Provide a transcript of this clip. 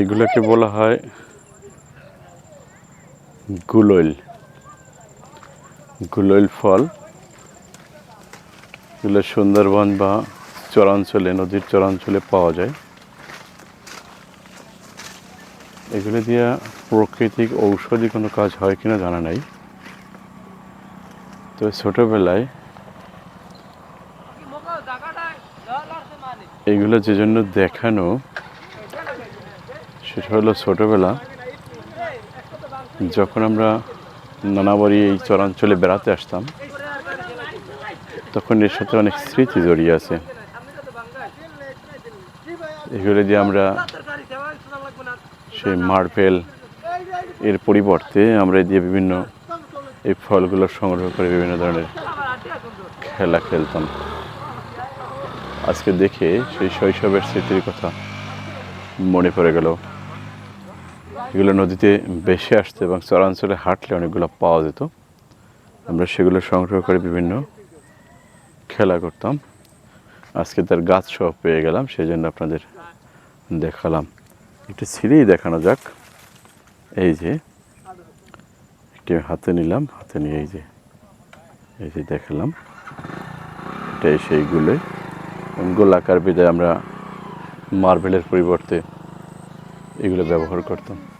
এগুলোকে বলা হয়? গুলোইল গুলোইল ফল। এগুলো সুন্দরবন বা চরাঞ্চলে, নদীর চরাঞ্চলে পাওয়া যায়। এগুলো দিয়ে প্রাকৃতিক ঔষধি কোনো কাজ হয় কিনা জানা নাই। তো ছোটোবেলায় এগুলো যে জন্য দেখানো সেটা হলো ছোটোবেলা। যখন আমরা নানাবাড়ি এই চরাঞ্চলে বেড়াতে আসতাম, তখন এর সাথে অনেক স্মৃতি জড়িয়ে আছে। এগুলো দিয়ে আমরা সেই মার্বেল এর পরিবর্তে আমরা দিয়ে বিভিন্ন এই ফলগুলো সংগ্রহ করে বিভিন্ন ধরনের খেলা খেলতাম। আজকে দেখে সেই শৈশবের স্মৃতির কথা মনে পড়ে গেল। এগুলো নদীতে বেশি আসতো এবং চরাঞ্চলে হাঁটলে অনেকগুলো পাওয়া যেত। আমরা সেগুলো সংগ্রহ করে বিভিন্ন খেলা করতাম। আজকে তার গাছ সহ পেয়ে গেলাম সেই জন্য আপনাদের দেখালাম। একটু ছিঁড়েই দেখানো যাক। এই যে, একটি হাতে নিলাম, হাতে নিয়ে এই যে এই যে দেখালাম। এটাই সেইগুলো গোলাকার বিদায় আমরা মার্বেলের পরিবর্তে এগুলো ব্যবহার করতাম।